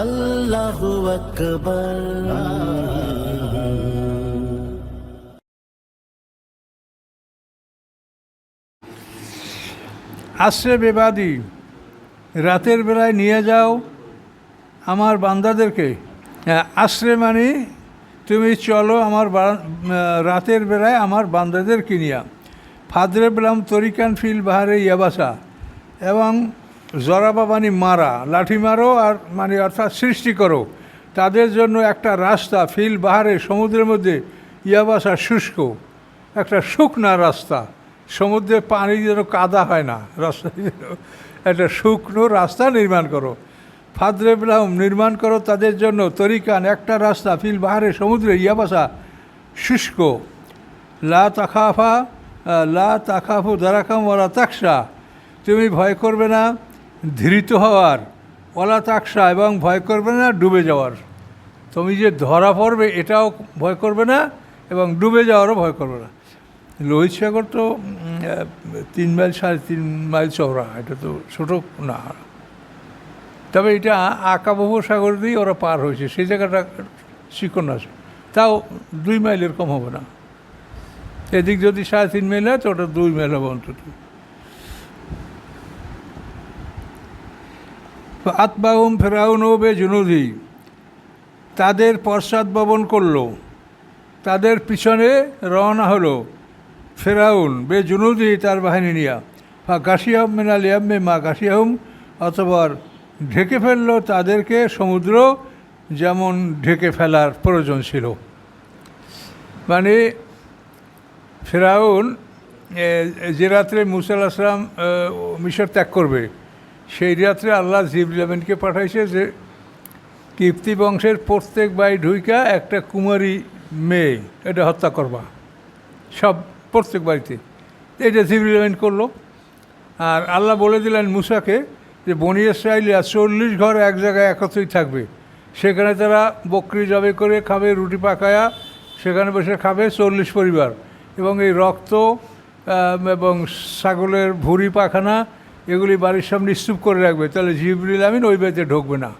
আল্লাহু আকবার। বেবাদি, রাতের বেলায় নিয়ে যাও আমার বান্দাদেরকে। আশ্রে মানে তুমি চলো আমার রাতের বেলায় আমার বান্দাদের কিনিয়া ফাদরে বেলাম তরিকান ফিল বাহারে ইয়াবাসা। এবং জরাবা মানে মারা লাঠি মারো আর মানে অর্থাৎ সৃষ্টি করো। তাদের জন্য একটা রাস্তা ফিল বাহারে সমুদ্রের মধ্যে ইয়াবাসা শুষ্ক। একটা শুকনা রাস্তা। সমুদ্রে পানি যেন কাদা হয় না রাস্তা একটা শুকনো রাস্তা নির্মাণ করো। ফাদরে ব্রাহম নির্মাণ করো তাদের জন্য তরিকান একটা রাস্তা ফিল বাহারে সমুদ্রে ইয়াবাসা শুষ্ক। লা আহ, লা তাকাফু দারাকাম ওলা তাকসা তুমি ভয় করবে না ধৃত হওয়ার ওলা তাকসা এবং ভয় করবে না, ডুবে যাওয়ার। তুমি যে ধরা পড়বে, এটাও ভয় করবে না এবং ডুবে যাওয়ারও ভয় করবে না। লোহিত সাগর তো তিন মাইল সাড়ে তিন মাইল চওড়া, এটা তো ছোটো না। তবে এটা আকাবহ সাগর দিয়েই ওরা পার হয়েছে, সেই জায়গাটা শিকন আছে তাও দুই মাইলের কম হবে না। এদিক যদি সাড়ে তিন মাইল হয়, তো ওটা দুই মাইল হবে অন্তত। আতবাহুম ফেরাউন বে জুনুদি তাদের পশ্চাৎববন করল। তাদের পিছনে রওনা হলো ফেরাউন বে জুনুদি তার বাহিনী নিয়া। বা গাছিয়াম মেনাল ইয়াম্মে মা গাছিয়াহুম অথবা ঢেকে ফেলল তাদেরকে সমুদ্র যেমন ঢেকে ফেলার প্রয়োজন ছিল। মানে ফেরাউন যে রাত্রে মুসা আসলাম মিশর ত্যাগ করবে সেই রাত্রে আল্লাহ জিবলামিনকে পাঠাইছে যে কীর্তি বংশের প্রত্যেক বাই ঢুইকা একটা কুমারী মেয়ে, এটা হত্যা করবা। সব প্রত্যেক বাড়িতে। এটা জিবলামিন করল। আর আল্লাহ বলে দিলেন মুসাকে যে বনি ইসরায়েলিয়া চল্লিশ ঘর এক জায়গায় একত্রই থাকবে। সেখানে তারা বকরি জবে করে খাবে, রুটি পাকায়া সেখানে বসে খাবে চল্লিশ পরিবার। এবং এই রক্ত এবং ছাগলের ভুঁড়ি পাখানা এগুলি বাড়ির সামনে স্তূপ করে রাখবে। তাহলে জিবরিল আমিন ওই বাড়িতে ঢুকবে না।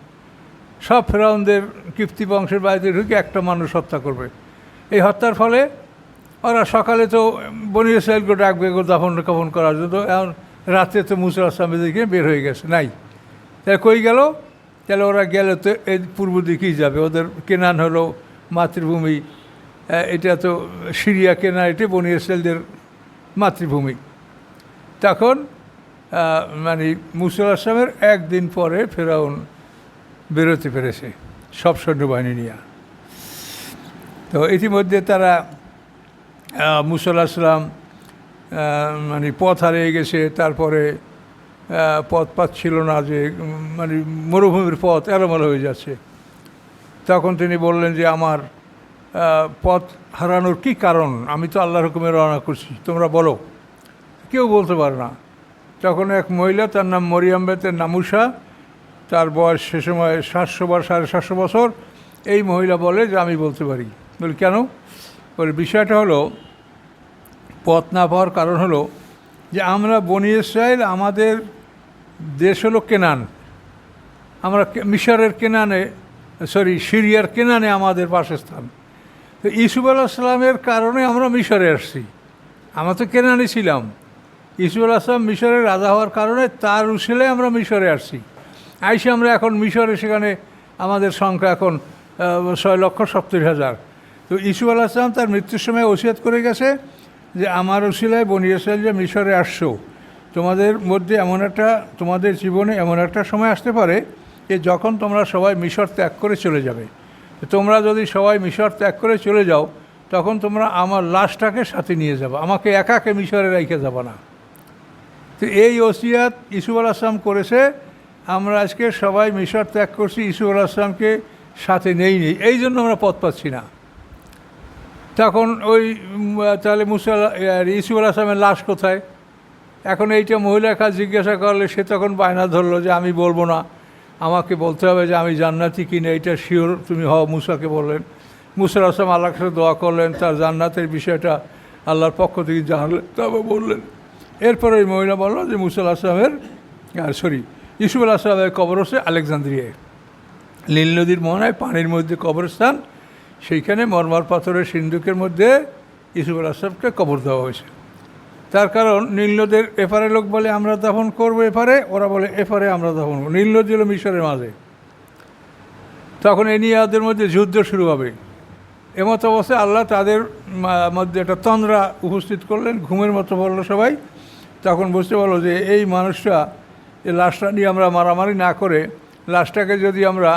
সব ফেরাউনদের কীর্তি বংশের বাড়িতে ঢুকে একটা মানুষ হত্যা করবে। এই হত্যার ফলে ওরা সকালে তো বনি ইসরায়েলকে ডাকবে দাফন কাফন করার জন্য। এখন রাত্রে তো মুসুল আসলামের দিকে বের হয়ে গেছে, নাই। তাহলে কই গেল? তাহলে ওরা গেলে তো এই পূর্ব দিকেই যাবে। ওদের কেনান হলো মাতৃভূমি। এটা তো সিরিয়া কেনা, এটি বনি ইসরায়েলদের মাতৃভূমি। তখন মানে মুসুল আসলামের একদিন পরে ফেরাউন বেরোতে পেরেছে সব সৈন্যবাহিনী নিয়ে। তো ইতিমধ্যে তারা মুসল্লা আসলাম মানে পথ হারিয়ে গেছে, তারপরে পথ পাচ্ছিল না যে মানে মরুভূমির পথ এলোমেলো হয়ে যাচ্ছে। তখন তিনি বললেন যে, আমার পথ হারানোর কি কারণ? আমি তো আল্লাহর হুকুমে রওনা করছি, তোমরা বলো। কেউ বলতে পারে না। তখন এক মহিলা, তার নাম মরিয়াম বেতের নামুসা, তার বয়স সে সময় সাতশো বা সাড়ে সাতশো বছর। এই মহিলা বলে যে, আমি বলতে পারি। বলি, কেন? বলে, বিষয়টা হলো, পথ না পাওয়ার কারণ হলো যে, আমরা বনি ইসরায়েল আমাদের দেশ হলো কেনান। আমরা মিশরের কেনানে, সরি, সিরিয়ার কেনানে আমাদের বাসস্থান। তো ইসুফ আলাহিসাল্লামের কারণে আমরা মিশরে আসছি। আমরা তো কেনানে ছিলাম। ইসুফ আলাহিসাম মিশরের রাজা হওয়ার কারণে, তার উসিলে আমরা মিশরে আসছি। আইসে আমরা এখন মিশরে, সেখানে আমাদের সংখ্যা এখন ছয় লক্ষ সত্তর হাজার। তো ইসুফ আলাহিসাম তার মৃত্যুর সময় ওসিয়াত করে গেছে যে, আমার উসিলায় বনিয়েছিল যে মিশরে আসছো, তোমাদের মধ্যে এমন একটা, তোমাদের জীবনে এমন একটা সময় আসতে পারে যে, যখন তোমরা সবাই মিশর ত্যাগ করে চলে যাবে। তোমরা যদি সবাই মিশর ত্যাগ করে চলে যাও, তখন তোমরা আমার লাশটাকে সাথে নিয়ে যাব। আমাকে একাকে মিশরে রেখে যাব না। তো এই ওসিয়াত ইসুফ আল আসলাম করেছে। আমরা আজকে সবাই মিশর ত্যাগ করছি ইসুফ আল আসলামকে সাথে নেই নেই এই জন্য আমরা পথ পাচ্ছি না। তখন ওই তাহলে মুসা ইসুফ আল আসলামের লাশ কোথায়? এখন এইটা মহিলার কাজ জিজ্ঞাসা করলে সে তখন বায়না ধরলো যে, আমি বলব না। আমাকে বলতে হবে যে, আমি জান্নাতি কিনা? এটা শিওর তুমি হও, মুসাকে বললেন। মুসার আসলাম আল্লাহর কাছে দোয়া করলেন, তার জান্নাতের বিষয়টা আল্লাহর পক্ষ থেকে জানলেন। তবে বললেন এরপরে ওই মহিলা বলল যে মুসা আসলামের আর সরি ইসুফ আসলামের কবর হচ্ছে আলেকজান্দ্রিয়ায়। নীল নদীর মোহনায় পানির মধ্যে কবরস্থান, সেইখানে মরমর পাথরের সিন্ধুকের মধ্যে ইসুফ আসলামকে কবর দেওয়া হয়েছে। তার কারণ নীল নদের এপারে লোক বলে, আমরা দাফন করব এপারে। ওরা বলে, এপারে আমরা দাফন করব। নীল নদী হলো মিশরের মাঝে। তখন এ নিয়ে ওদের মধ্যে যুদ্ধ শুরু হবে। এমতো অবস্থায় আল্লাহ তাদের মধ্যে একটা তন্দ্রা উপস্থিত করলেন। ঘুমের মতো বলল সবাই। তখন বুঝতে পারল যে এই মানুষটা এই লাশটা নিয়ে আমরা মারামারি না করে, লাশটাকে যদি আমরা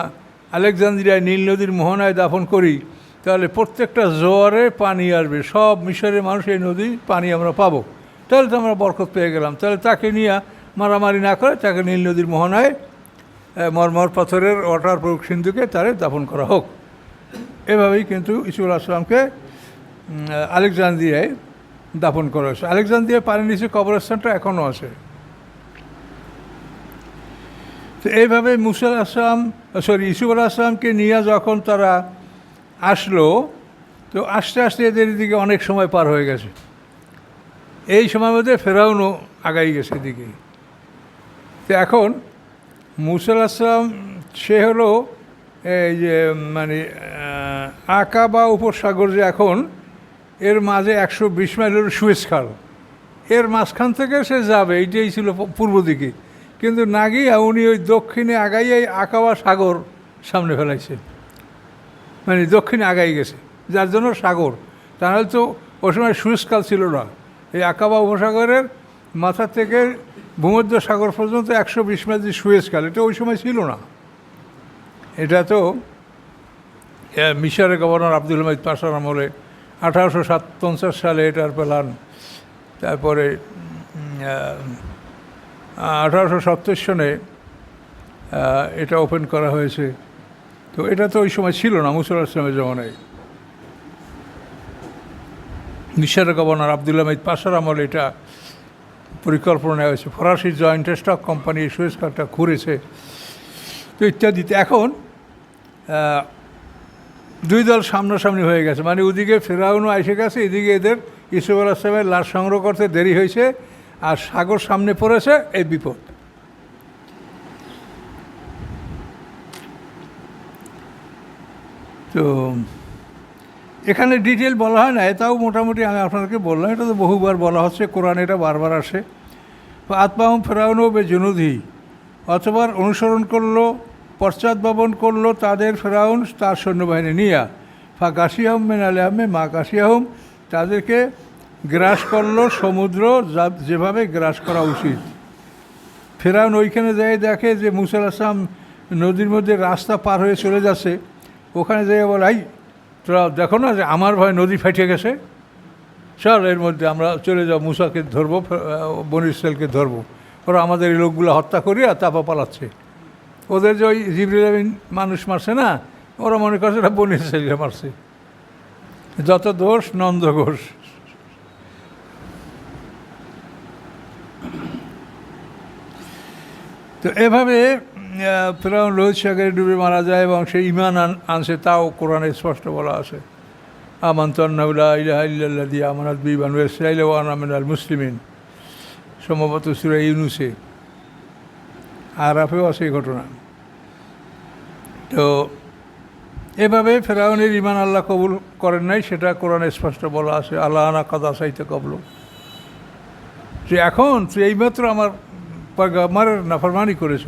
আলেকজান্দ্রিয়ায়, নীল নদীর মোহনায় দাফন করি, তাহলে প্রত্যেকটা জোয়ারে পানি আসবে, সব মিশরের মানুষ এই নদী পানি আমরা পাবো। তাহলে তো আমরা বরকত পেয়ে গেলাম। তাহলে তাকে নিয়ে মারামারি না করে তাকে নীল নদীর মোহনায় মরমর পাথরের ওয়াটার প্রয়োগ সিন্ধুকে তারে দাফন করা হোক। এভাবেই কিন্তু ইসুল আসলামকে আলেকজান্দ্রিয়ায় দাফন করা হয়েছে। আলেকজান্দ্রিয়ায় পানির নিচে কবরস্থানটা এখনও আছে। তো এইভাবে মুসা আসলাম সরি ইসুফ আল আসলামকে নিয়ে যখন তারা আসলো তো আস্তে আস্তে এদের দিকে অনেক সময় পার হয়ে গেছে। এই সময় মধ্যে ফেরাউনও আগাই গেছে এদিকে। তো এখন মুসাল আসলাম সে হলো এই যে মানে আহ, আকা বা উপসাগর যে এখন এর মাঝে একশো বিশ মাইলের সুয়েজ খাল এর মাঝখান থেকে সে যাবে, এইটাই ছিল পূর্ব দিকে। কিন্তু না গিয়ে উনি ওই দক্ষিণে আগাইয়ে আকাবা সাগর সামনে ফেলাইছে। মানে দক্ষিণে আগাই গেছে, যার জন্য সাগর। তাহলে তো ওই সময় সুয়েজকাল ছিল না। এই আকাবা উপসাগরের মাথা থেকে ভূমধ্য সাগর পর্যন্ত একশো বিশ মাইল যে সুয়েজকাল এটা ওই সময় ছিল না। এটা তো মিশরের গভর্নর আব্দুল হামিদ পাশার আমলে আঠারোশো সাত পঞ্চাশ সালে এটার প্ল্যান। তারপরে আঠারোশো সত্তর সনে এটা ওপেন করা হয়েছে। তো এটা তো ওই সময় ছিল না মুসল আসলামের জমানায়। মিশরের গভর্নর আব্দুল হামিদ পাশার আমলে এটা পরিকল্পনা হয়েছে। ফরাসি জয়েন্ট স্টক কোম্পানি সুয়েজ কার্ডটা ঘুরেছে তো ইত্যাদিতে এখন দুই দল সামনাসামনি হয়ে গেছে। মানে ওদিকে ফেরাউনও এসে গেছে, এদিকে এদের ইসুফ আল আসলামের লাশ সংগ্রহ করতে দেরি হয়েছে আর সাগর সামনে পড়েছে এই বিপদ। তো এখানে ডিটেল বলা হয় না তাও মোটামুটি আমি আপনাদেরকে বললাম, এটা তো বহুবার বলা হচ্ছে, কোরআন এটা বারবার আসে। আত্মাহম ফেরাউনও বে জুনুধি অথবা অনুসরণ করল পশ্চাৎভাবন করল তাদের ফেরাউন তার সৈন্যবাহিনী নিয়া। ফা কাশিয়াহম মেন আলিয়ামে মা কাশিয়াহম তাদেরকে গ্রাস করল সমুদ্র যা- যেভাবে গ্রাস করা উচিত। ফেরাউন ওইখানে যাই দেখে যে মুসাল আসলাম নদীর মধ্যে রাস্তা পার হয়ে চলে যাচ্ছে। ওখানে যাই বলে, আই, তোরা দেখো না যে আমার ভয় নদী ফাটিয়ে গেছে? চল, এর মধ্যে আমরা চলে যাও, মুসাকে ধরবো বন ইসরায়েলকে ধরবো। ওরা আমাদের এই লোকগুলো হত্যা করি আর তাপা পালাচ্ছে। ওদের যে ওই জিবরিল মানুষ মারছে না, ওরা মনে করছে ওরা বন ইসরায়েলকে মারছে। যত দোষ, নন্দ ঘোষ। তো এভাবে ফেরাউন লোহিত সাগরে ডুবে মারা যায় এবং সে ইমান আন- আনছে, তাও কোরআনে স্পষ্ট বলা আছে। আমান্তন্নাউল্লাহ ইলাহা আনা মিনাল মুসলিমিন। সম্ভবত সূরা ইউনুসে। আরাফেও আছে এই ঘটনা। তো এভাবে ফেরাউনের ইমান আল্লাহ কবুল করেন নাই, সেটা কোরআনে স্পষ্ট বলা আছে, আল্লাহ আনা কাদা সাইতে কবল। যে এখন তুই এইমাত্র আমার আমার নাফরমানি করেছ।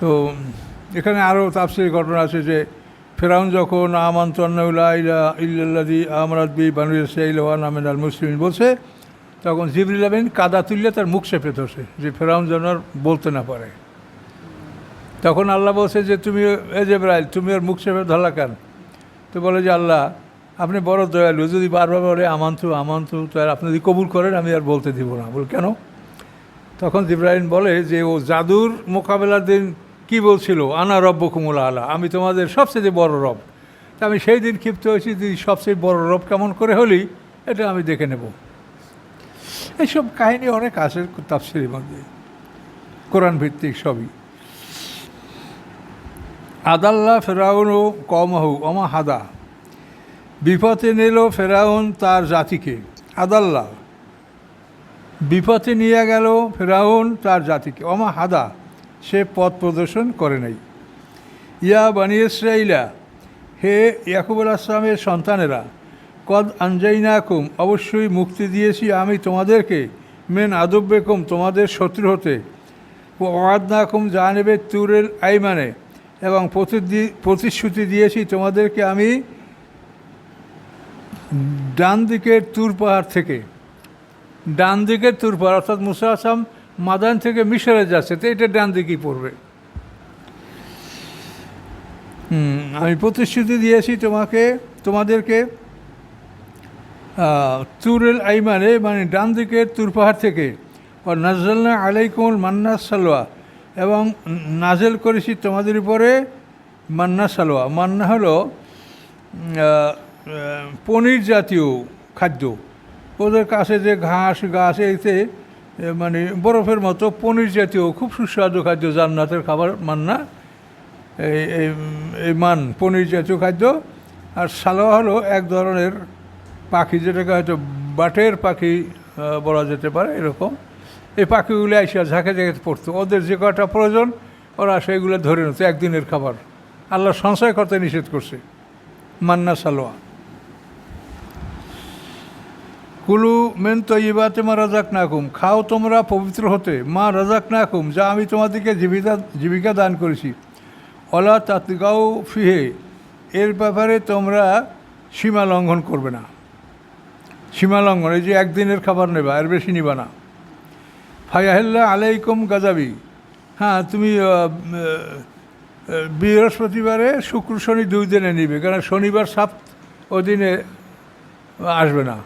তো এখানে আরও তাপসির ঘটনা আছে যে ফেরাউন যখন আমন্তন্নাউল্লাহ ইলা ইল্লাল্লাদি আমরাদ বি বানু ইসরাঈল ওয়া নামেন আল মুসলিম বলছে তখন জিবরিল আমিন কাদা তুললে তার মুখ চেপে ধরছে, যে ফেরাউন যেন আর বলতে না পারে। তখন আল্লাহ বলছে যে, তুমি এ জেব্রাইল, তুমি ওর মুখ চেপে ধরলা কেন? তো বলে যে, আল্লাহ, আপনি বড় দয়ালু, যদি বারবার বলে আমান্তু আমান্তু তো আর আপনি যদি কবুল করেন, আমি আর বলতে দিব না। বল, কেন? তখন জিব্রাহিম বলে যে, ও জাদুর মোকাবেলার দিন কী বলছিল? আনা রব্য কুমুলা আলা আমি তোমাদের সবচেয়ে বড় রব। তা আমি সেই দিন ক্ষিপ্ত হয়েছি যে সবচেয়ে বড় রব কেমন করে হলি, এটা আমি দেখে নেব। এইসব কাহিনী অনেক আছে তাফসিরের মধ্যে, কোরআন ভিত্তিক সবই। আদাল্লাহ ফেরাউন ও কমহু অমা হাদা। বিপথে নিল ফেরাউন তার জাতিকে। আদাল্লাহ বিপথে নিয়ে গেল ফেরাউন তার জাতিকে। অমা হাদা, সে পথ প্রদর্শন করে নাই। ইয়া বানি ইসরাইলা হে ইয়াকুব আসলামের সন্তানেরা কদ আনজাইনাকুম, অবশ্যই মুক্তি দিয়েছি আমি তোমাদেরকে, মেন আদব্বেকুম, তোমাদের শত্রু হতে। ও ওয়াদনাকুম জানেবে তুরেল আইমানে, এবং প্রতিশ্রুতি দিয়েছি তোমাদেরকে আমি ডান দিকের তুর পাহাড় থেকে। ডান দিকের তুর পাহাড়, অর্থাৎ মুসা আসাম মাদান থেকে মিশরে যাচ্ছে, তো এটা ডান দিকেই পড়বে। আমি প্রতিশ্রুতি দিয়েছি তোমাকে, তোমাদেরকে তুরেল আইমানে মানে ডান দিকের তুর পাহাড় থেকে ও নাজলনা আলাইকুমুল মান্না সালোয়া এবং নাজেল করেছি তোমাদের উপরে মান্না সালোয়া মান্না হলো পনির জাতীয় খাদ্য। ওদের কাছে যে ঘাস, গাছ, এতে মানে বরফের মতো পনির জাতীয়, খুব সুস্বাদু খাদ্য, জান্নাতের খাবার মান্না। এই এই মান, পনির জাতীয় খাদ্য। আর সালোয়া হলো এক ধরনের পাখি যেটাকে হয়তো বাটের পাখি বলা যেতে পারে, এরকম। এই পাখিগুলো এসে ঝাঁকে ঝাঁকে পড়তো। ওদের যে কটা প্রয়োজন, ওরা সেইগুলো ধরে নিত একদিনের খাবার। আল্লাহ সঞ্চয় করতে নিষেধ করছে। মান্না সালোয়া। কুলু মেন তৈবাতে মা রাজাক নাকুম খাও তোমরা পবিত্র হতে। মা রাজাক নাকুম যা আমি তোমাদেরকে জীবিকা জীবিকা দান করেছি। অলা তাতগাও ফিহে। এর ব্যাপারে তোমরা সীমা লঙ্ঘন করবে না। সীমা লঙ্ঘন, এই যে একদিনের খাবার নেবা, এর বেশি নিবা না। ফায়াহিল্লা আলাইকুম গাজাবি। হ্যাঁ তুমি বৃহস্পতিবারে শুক্র, শনি দুই দিনে নিবে কারণ শনিবার সাপ ওই দিনে আসবে না।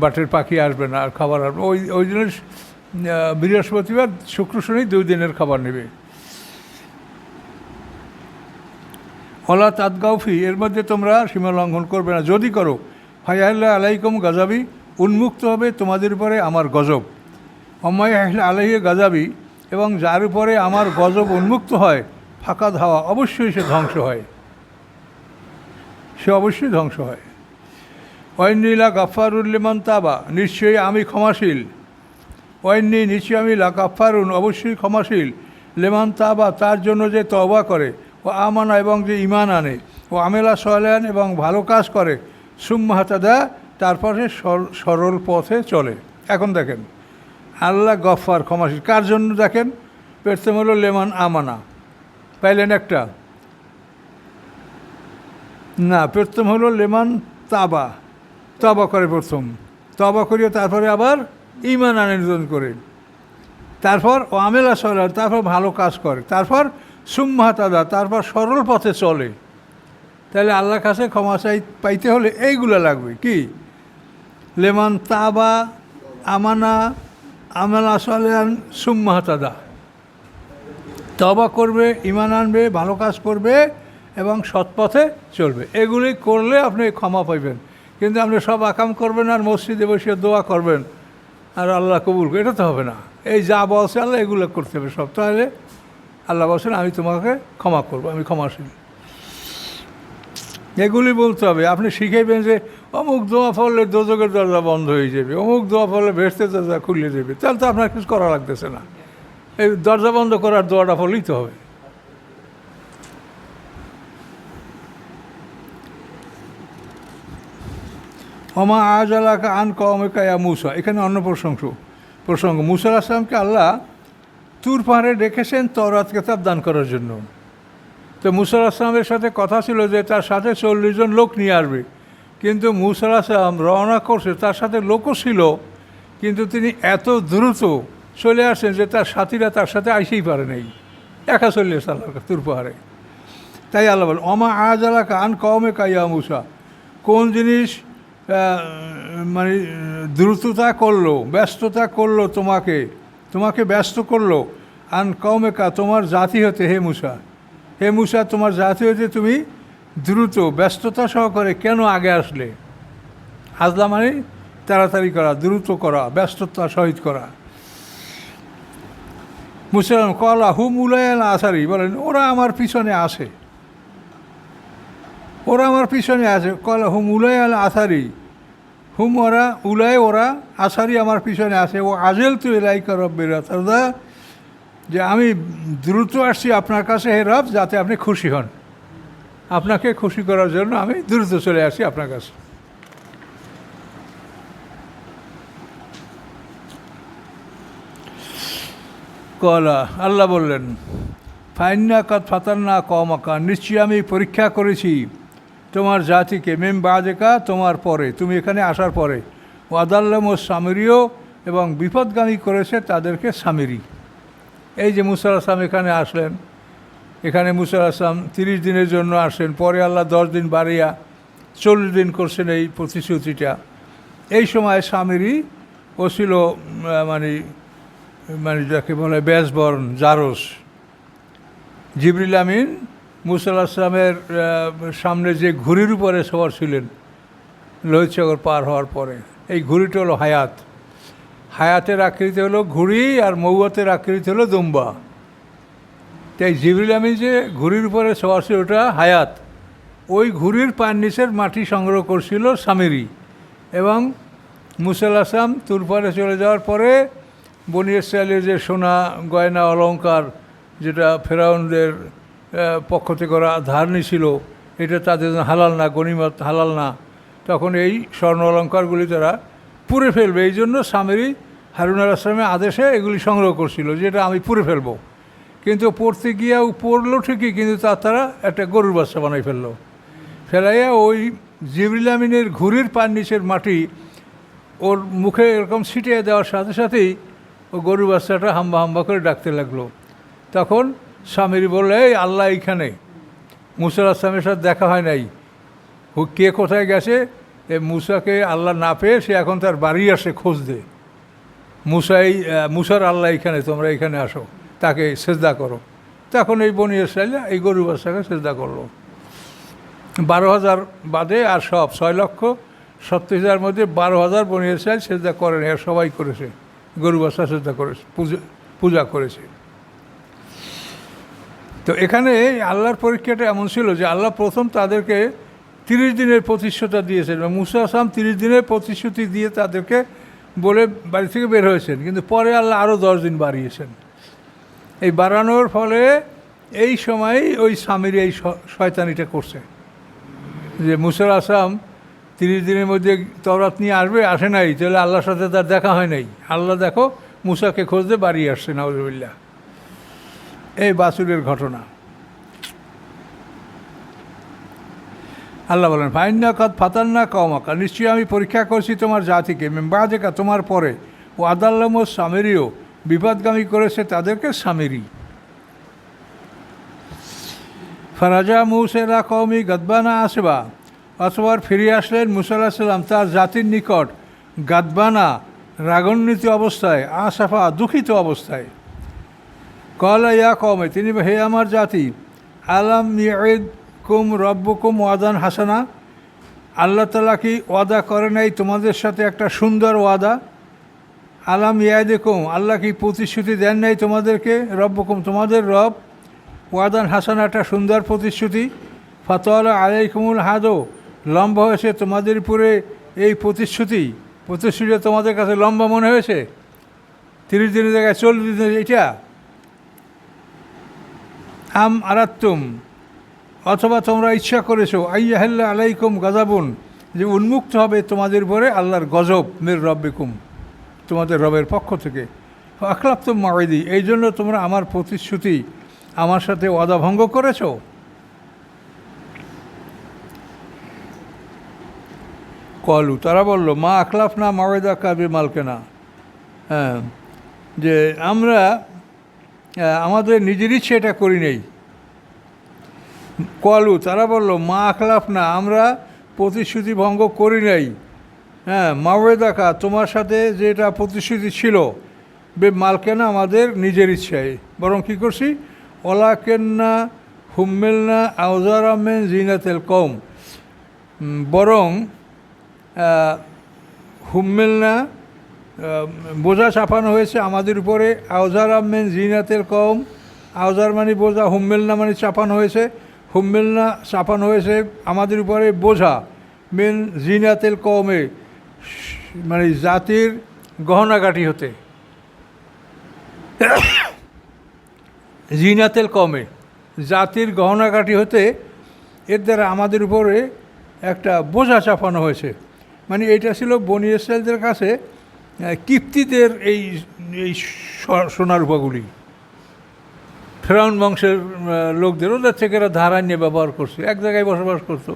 বাটের পাখি আসবে না, আর খাবার আসবে ওই ওই দিনে বৃহস্পতিবার শুক্র, শনি দুই দিনের খাবার নেবে। অলা তাদগাউফি, এর মধ্যে তোমরা সীমা লঙ্ঘন করবে না। যদি করো ফাইয়াল্লাহ আলাইকুম গাজাবি, উন্মুক্ত হবে তোমাদের উপরে আমার গজব। অম্মাই আলাইহে গাজাবি, এবং যার উপরে আমার গজব উন্মুক্ত হয়, ফাঁকা ধাওয়া অবশ্যই সে ধ্বংস হয়। সে অবশ্যই ধ্বংস হয়। ওয়াইনীলা গাফারুল্লিমান তাবা, নিশ্চয়ই আমি ক্ষমাশীল। ওয়াইনি নিশ্চয়ই আমি লা গাফারুন অবশ্যই ক্ষমাশীল। লেমান তাবা, তার জন্য যে তবা করে, ও আমানা এবং যে ইমান আনে, ও আমেলা সলেন এবং ভালো কাজ করে সুম্মাহাতাদা তারপরে সর- সরল পথে চলে। এখন দেখেন, আল্লাহ গফার ক্ষমাশীল। কার জন্য দেখেন? প্রথম হলো লেমান আমানা। পাইলেন একটা। না প্রথম হলো লেমান তাবা। তবা করে প্রথম। তবা করিয়ে তারপরে আবার ইমান আনির্জন করে। তারপর ও আমেলা সরার তারপর ভালো কাজ করে। তারপর সুম্মা তাদা তারপর সরল পথে চলে। তাহলে আল্লাহর কাছে ক্ষমা চাই, পাইতে হলে এইগুলো লাগবে। কি? লেমান তাবা, আমানা, আমেলা সলেন সুম্মা তাদা। তবা করবে ইমান আনবে, ভালো কাজ করবে এবং সৎপথে চলবে। এগুলি করলে আপনি ক্ষমা পাইবেন। কিন্তু আপনি সব আকাম করবেন আর মসজিদে বসে দোয়া করবেন আর আল্লাহ কবুল এটা তো হবে না। এই যা বলছে আল্লাহ এগুলো করতে হবে সব। তাহলে আল্লাহ বলছেন, আমি তোমাকে ক্ষমা করব, আমি ক্ষমাশীল। এগুলি বলতে হবে। আপনি শিখাইবেন যে অমুক দোয়া ফলে দোজকের দরজা বন্ধ হয়ে যাবে, অমুক দোয়া ফলে ভেস্তে দরজা খুলে যাবে। তাহলে তো আপনার কিছু করা লাগতেছে না। এই দরজা বন্ধ করার দোয়াটা ফলেই তো হবে। অমা আজ আলাকা আন কমে কায়া মুসা। এখানে অন্য প্রশংস প্রসঙ্গ। মুসা আসলামকে আল্লাহ তুর পাহাড়ে রেখেছেন তরাত কেতাব দান করার জন্য। তো মুসা আসলামের সাথে কথা ছিল যে তার সাথে চল্লিশ জন লোক নিয়ে আসবে। কিন্তু মুসা আসলাম রওনা করছে, তার সাথে লোকও ছিল, কিন্তু তিনি এত দ্রুত চলে আসেন যে তার সাথীরা তার সাথে আইসেই পারে নাই। একা চলে এসে আল্লাহর কাছে তুর পাহাড়ে। তাই আল্লাহ বল অমা আজ আলাকা আন কমে কাইয়া মুসা? কোন জিনিস মানে দ্রুততা করল, ব্যস্ততা করল তোমাকে তোমাকে ব্যস্ত করল, আন কমেকা তোমার জাতি হতে হে মুসা। হে মুসা, তোমার জাতি হতে তুমি দ্রুত, ব্যস্ততা সহকারে কেন আগে আসলে? আসলা মানে তাড়াতাড়ি করা, দ্রুত করা, ব্যস্ততা সহিত করা। মুসলাম কলা হুম উলায়াল আসারি। বলেন, ওরা আমার পিছনে আসে। ওরা আমার পিছনে আছে কলা হুম উলয় আল আসারি। হুম ওরা উলয় ওরা, আসারি আমার পিছনে আছে ও আজেল তু এলাই করব্বেরা তারা যে আমি দ্রুত আসছি আপনার কাছে, হে রব, যাতে আপনি খুশি হন। আপনাকে খুশি করার জন্য আমি দ্রুত চলে আসি আপনার কাছে। কলা, আল্লাহ বললেন, ফাইন্না কাত ফাতান্না কমাকা নিশ্চয়ই আমি পরীক্ষা করেছি, তোমার জাতিকে মেম বাজেকা তোমার পরে, তুমি এখানে আসার পরে। ওয়াদাল্লাম ও সামিরিও এবং বিপদগামী করেছে তাদেরকে সামিরি। এই যে মুসাল আসলাম এখানে আসলেন, এখানে মুসাল আসলাম তিরিশ দিনের জন্য আসলেন পরে আল্লাহ দশ দিন বাড়িয়া চল্লিশ দিন করছেন এই প্রতিশ্রুতিটা। এই সময় স্বামীরই ও ছিল মানে মানে যাকে বলে বেসবর্ন জারস। জিবরিল আমিন মুসাল আসলামের সামনে যে ঘুড়ির উপরে সবার ছিলেন, লোহিত সাগর পার হওয়ার পরে। এই ঘুড়িটা হলো হায়াত। হায়াতের আকৃতি হলো ঘুড়ি আর মৌয়াতের আকৃতি হলো দুম্বা। তাই জিবরিল আমিন যে ঘুড়ির উপরে সবার ওটা হায়াত। ওই ঘুড়ির পার নিচের মাটি সংগ্রহ করছিল সামিরি এবং মুসাল আসলাম তুরপারে চলে যাওয়ার পরে বনি যে সোনা, গয়না অলঙ্কার যেটা ফেরাউনদের পক্ষ থেকে ওরা ধার নিছিল, এটা তাদের হালাল না, গণিমত হালাল না। তখন এই স্বর্ণ অলঙ্কারগুলি তারা পুড়ে ফেলবে। এই জন্য স্বামীরই হারুন আল আসলামের আদেশে এগুলি সংগ্রহ করছিল, যেটা আমি পুড়ে ফেলব। কিন্তু পড়তে গিয়েও পড়ল ঠিকই, কিন্তু তার তারা একটা গরুর বাচ্চা বানাই ফেলল। ফেলাইয়া ওই জিবরিল আমিনের ঘুড়ির পার নিচের মাটি ওর মুখে এরকম ছিটিয়ে দেওয়ার সাথে সাথেই ও গরুর বাচ্চাটা হাম্বা হাম্বা করে ডাকতে লাগল। তখন স্বামীর বললে, এই আল্লাহ এইখানে। মুসাল আসলামের সাথে দেখা হয় নাই। ও কে কোথায় গেছে, এ মুসাকে আল্লাহ না পেয়ে সে এখন তার বাড়ি আসে খোঁজ দে। মুসাই মুসার আল্লাহ এখানে, তোমরা এখানে আসো, তাকে সেজদা করো। তখন এই বনি ইসরায়েল এই গরু বাচ্চাকে সেজদা করল। বারো হাজার বাদে আর সব ছয় লক্ষ সত্তর হাজার মধ্যে বারো হাজার বনি ইসরায়েল সেজদা করেন এর সবাই করেছে। গরু বাচ্চা সেজদা করেছে, পূজা পূজা করেছে। তো এখানে আল্লাহর পরীক্ষাটা এমন ছিল যে আল্লাহ প্রথম তাদেরকে তিরিশ দিনের প্রতিশ্রুতা দিয়েছেন মুসা আসলাম তিরিশ দিনের প্রতিশ্রুতি দিয়ে তাদেরকে বলে বাড়ি থেকে বের হয়েছেন, কিন্তু পরে আল্লাহ আরও দশ দিন বাড়িয়েছেন। এই বাড়ানোর ফলে এই সময় ওই স্বামীর এই শয়তানিটা করছে। যে মুসার আসাম তিরিশ দিনের মধ্যে তরাত নিয়ে আসবে, আসে নাই, তাহলে আল্লাহর সাথে তার দেখা হয় নাই। আল্লাহ দেখো মুসাকে খুঁজতে বাড়ি আসছে, নাউজুবিল্লাহ। এই বাসুরের ঘটনা। আল্লাহ বলেন ফাইন্না কাদ ফাতান্না কমাকা নিশ্চয়ই আমি পরীক্ষা করছি তোমার জাতিকে মেম্বাজেকা তোমার পরে। ও আদাল্লাম ও স্বামীরিও বিপদগামী করেছে তাদেরকে স্বামীরি ফারাজা মুসেলা কৌমি গদবানা আসবা। অথবা ফিরে আসলেন মুসাল্লাহ সাল্লাম তার জাতির নিকট গাদবানা, রাগান্বিত অবস্থায় আসাফা দুঃখিত অবস্থায়। কলা ইয়া কমে তিনি হে আমার জাতি, আলাম ইয়াদ কুম রব্বকুম ওয়াদান হাসানা। আল্লাহ তালা কি ওয়াদা করে নাই তোমাদের সাথে একটা সুন্দর ওয়াদা? আলাম ইয়াদেকুম, আল্লাহ কি প্রতিশ্রুতি দেন নাই তোমাদেরকে? রব্বকুম, তোমাদের রব ওয়াদান হাসান একটা সুন্দর প্রতিশ্রুতি। ফাতোয়ালা আলাইকুমুল হাদো, লম্বা হয়েছে তোমাদের উপরে এই প্রতিশ্রুতি। প্রতিশ্রুতি তোমাদের কাছে লম্বা মনে হয়েছে? তিরিশ দিনের জায়গায় চল্লিশ দিনের এটা আম আরাত্তুম অথবা তোমরা ইচ্ছা করেছ, আইয়াহাল্লা আলাইকুম গজাবুন যে উন্মুক্ত হবে তোমাদের উপরে আল্লাহর গজব, মের রব্বিকুম, তোমাদের রবের পক্ষ থেকে। আখলাপ্তুম মাওয়াইদি এই জন্য তোমরা আমার প্রতিশ্রুতি, আমার সাথে ওয়াদা ভঙ্গ করেছ? কলু, তারা বলল, মা আখলাফ না মাওয়েদা কাবি মালকেনা হ্যাঁ যে আমরা আমাদের নিজের ইচ্ছে এটা করি নেই। কলু, তারা বলল, মা আখলাফ না, আমরা প্রতিশ্রুতি ভঙ্গ করি নাই। হ্যাঁ মাওয়েদাকা তোমার সাথে যেটা প্রতিশ্রুতি ছিল, বে মালকেনা আমাদের নিজের ইচ্ছায়। বরং কী করছি? ওলাকেন্না হুম্মেলনা আউজার আহমেন জিনাতেল কম বরং হুম্মেলনা বোঝা চাপানো হয়েছে আমাদের উপরে। আউজার আহমেন জিনাতের কম আউজার মানে বোঝা, হুম্মেলনা মানে চাপানো হয়েছে। হুম্মেলনা চাপানো হয়েছে আমাদের উপরে বোঝা। মেন জিনাতেল কমে মানে জাতির গহনাগাটি হতে। জিনাতেল কমে জাতির গহনাকাটি হতে, এর দ্বারা আমাদের উপরে একটা বোঝা চাপানো হয়েছে। মানে এটা ছিল বনি ইসরায়েলদের কাছে কিপ্তিদের এই এই সোনার রূপাগুলি। ফেরাউন বংশের লোকদের, ওদের থেকে এরা ধারা নিয়ে ব্যবহার করছে, এক জায়গায় বসবাস করতো।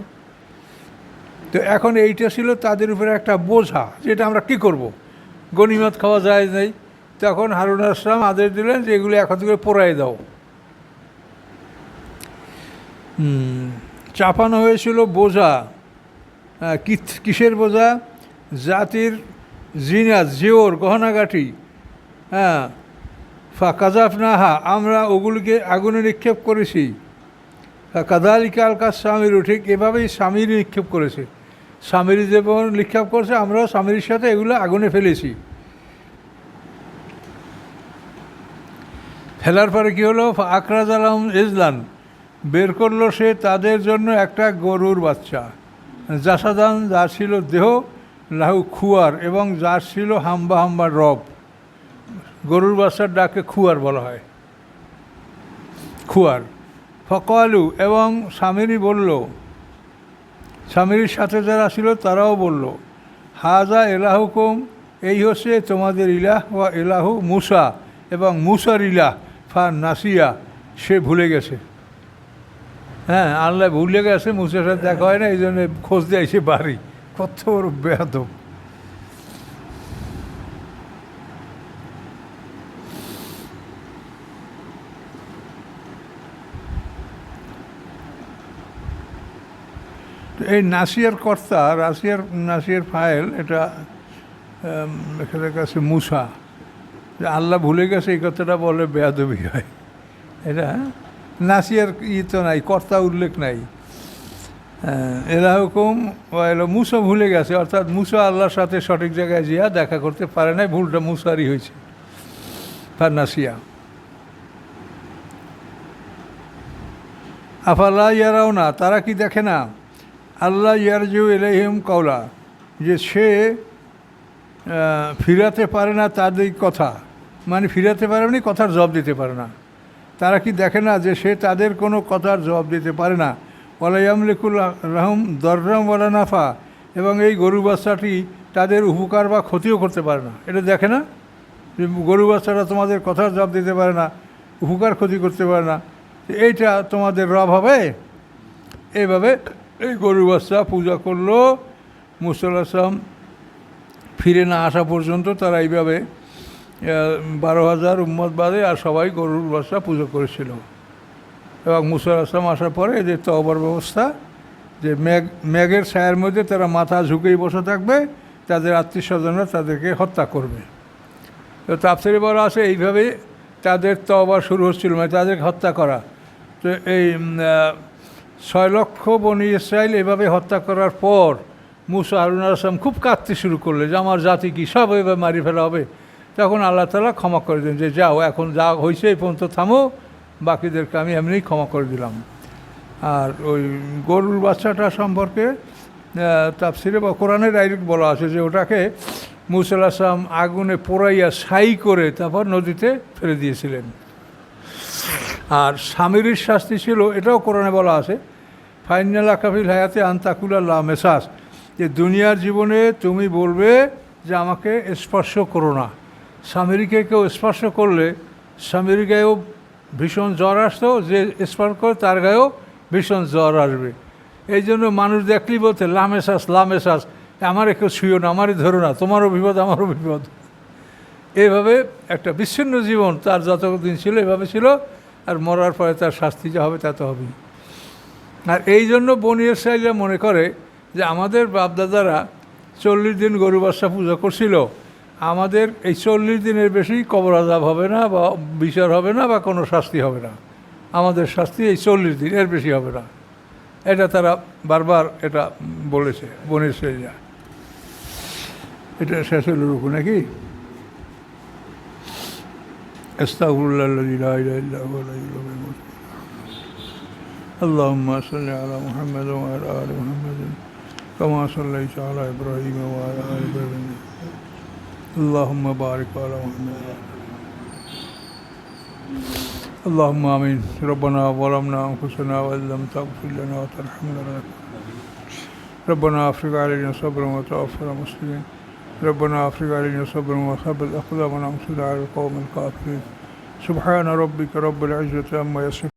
তো এখন এইটা ছিল তাদের উপরে একটা বোঝা যেটা আমরা কি করব। গনিমত খাওয়া যায় নাই। তখন হারুন আসলাম আদেশ দিলেন যে এগুলো এখন থেকে পোড়াই দাও। চাপানো হয়েছিল বোঝা। কিসের বোঝা? জাতির জিনাত, জিওর, গহনাগাঠি। হ্যাঁ ফা কাজাফ নাহা আমরা ওগুলিকে আগুনে নিক্ষেপ করেছি। কাদালিকা আলকার স্বামীর ঠিক এভাবেই স্বামীর নিক্ষেপ করেছে। স্বামীর যেমন নিক্ষেপ করছে, আমরাও স্বামীর সাথে এগুলো আগুনে ফেলেছি। ফেলার পরে কী হলো? আকরাজ আলম ইজলান, বের করল সে তাদের জন্য একটা গরুর বাচ্চা। জাসাদান যার ছিল দেহ, লাহু খুয়ার এবং যার ছিল হাম্বা হাম্বা রব। গরুর বাচ্চার ডাকে খুয়ার বলা হয়। খুয়ার। ফকালু এবং স্বামীরই বলল, স্বামীর সাথে যারা ছিল তারাও বলল, হাজা এলাহুকুম, এই হচ্ছে তোমাদের ইলাহ বা এলাহু মুসা এবং মুসার ইলাহ, ফা নাসিয়া, সে ভুলে গেছে। হ্যাঁ আল্লাহ ভুলে গেছে, মুসার সাথে দেখা হয় না এই জন্য খোঁজ দেয় সে বাড়ি। কত বড় বেহাদব এই নাসিয়ার কর্তা রাশিয়ার নাসিয়ার ফাইল, এটা এখানে কাছে মুসা। যে আল্লাহ ভুলে গেছে, এই কথাটা বলে বেয়াদবি হয়। এটা, নাসিয়ার ই তো নাই, কর্তা উল্লেখ নাই। এরা হুকুম এলো মুসা ভুলে গেছে, অর্থাৎ মুসা আল্লাহর সাথে সঠিক জায়গায় জিয়া, দেখা করতে পারে নাই, ভুলটা মুসারই হয়েছে, তার নাসিয়া। আফাল্লাহ ইয়ারাও না তারা কি দেখে না? আল্লাহ ইয়ারজু এলাইহিম কওলা, যে সে ফিরাতে পারে না তাদের কথা। মানে ফিরাতে পারে মানে কথার জবাব দিতে পারে না। তারা কি দেখে না যে সে তাদের কোনো কথার জবাব দিতে পারে না? ওয়ালাইয়ামলিকুল রহম দররাম ওয়ালা নাফা, এবং এই গরু বাচ্চাটি তাদের উপকার বা ক্ষতিও করতে পারে না। এটা দেখে না? যে গরু বাচ্চাটা তোমাদের কথার জবাব দিতে পারে না, উপকার ক্ষতি করতে পারে না। এইটা তোমাদের রব হবে? এইভাবে এই গরু বাচ্চা পূজা করল আসলাম ফিরে না আসা পর্যন্ত তারা এইভাবে বারো হাজার উম্মত বাদে আর সবাই গরুর বাচ্চা পুজো করেছিল। এবং মুসার আসলাম আসার পরে এদের তহবার ব্যবস্থা, যে ম্যাগ ম্যাগের ছায়ার মধ্যে তারা মাথা ঝুঁকেই বসে থাকবে, তাদের আত্মীয় স্বজনরা তাদেরকে হত্যা করবে। তো তাপসারি বলা আছে এইভাবে তাদের তবা শুরু হচ্ছিল মানে তাদেরকে হত্যা করা। তো এই ছয় লক্ষ বনি ইসরায়েল এভাবে হত্যা করার পর মুসা আরুন আসলাম খুব কাঁদতে শুরু করলে যে আমার জাতি কি সব এভাবে মারি ফেলা হবে। তখন আল্লাহ তালা ক্ষমা করে দেন যে যাও, এখন যা হয়েছে এই পর্যন্ত থামো, বাকিদেরকে আমি এমনিই ক্ষমা করে দিলাম। আর ওই গরুর বাচ্চাটা সম্পর্কে তাপসিরে বা কোরআনে ডাইরেক্ট বলা আছে যে ওটাকে মুসাল আসলাম আগুনে পোড়াইয়া ছাই করে তারপর নদীতে ফেলে দিয়েছিলেন। আর স্বামীর শাস্তি ছিল, এটাও কোরআনে বলা আছে, ফাইনাল আকাফিল হায়াতে আন্তাকুল্লাহ মেসাস, যে দুনিয়ার জীবনে তুমি বলবে যে আমাকে স্পর্শ করো না। স্বামীকে কেউ স্পর্শ করলে, স্বামীর গায়েও ভীষণ জ্বর আসতো, যে স্পর্শ করে তার গায়েও ভীষণ জ্বর আসবে। এই জন্য মানুষ দেখলেই বলতে লামেশাস লামেশাস আমারে কেউ ছুঁয়ো না আমারই ধরো না, তোমারও বিপদ, আমারও বিপদ। এভাবে একটা বিচ্ছিন্ন জীবন তার যতদিন ছিল, এভাবে ছিল। আর মরার পরে তার শাস্তি যা হবে তা তো হবেই। আর এই জন্য বনিয়ার সাইজরা মনে করে যে আমাদের বাপদাদারা চল্লিশ দিন গরু বাচ্চা পূজা করছিল, আমাদের এই চল্লিশ দিনের বেশি কবর আজাব হবে না বা বিচার হবে না বা কোনো শাস্তি হবে না। আমাদের শাস্তি এই চল্লিশ দিন এর বেশি হবে না। এটা তারা বারবার এটা বলেছে বনির সাইজরা এটা শেষ হলো রুকু নাকি? أستغفر الله الذي لا إله إلا هو الحي القيوم. اللهم صل على محمد وعلى آل محمد كما صليت على إبراهيم وعلى آل إبراهيم. اللهم بارك على محمد. آل. اللهم آمين. ربنا ظلمنا أنفسنا وإن لم تغفر لنا وترحمنا ربنا أفرغ علينا صبرا وتوفنا مسلمين. ربنا أفرغ علينا صبرا وثبت أقدامنا وانصرنا على القوم الكافرين. سبحان ربك رب العزة عما يصفون.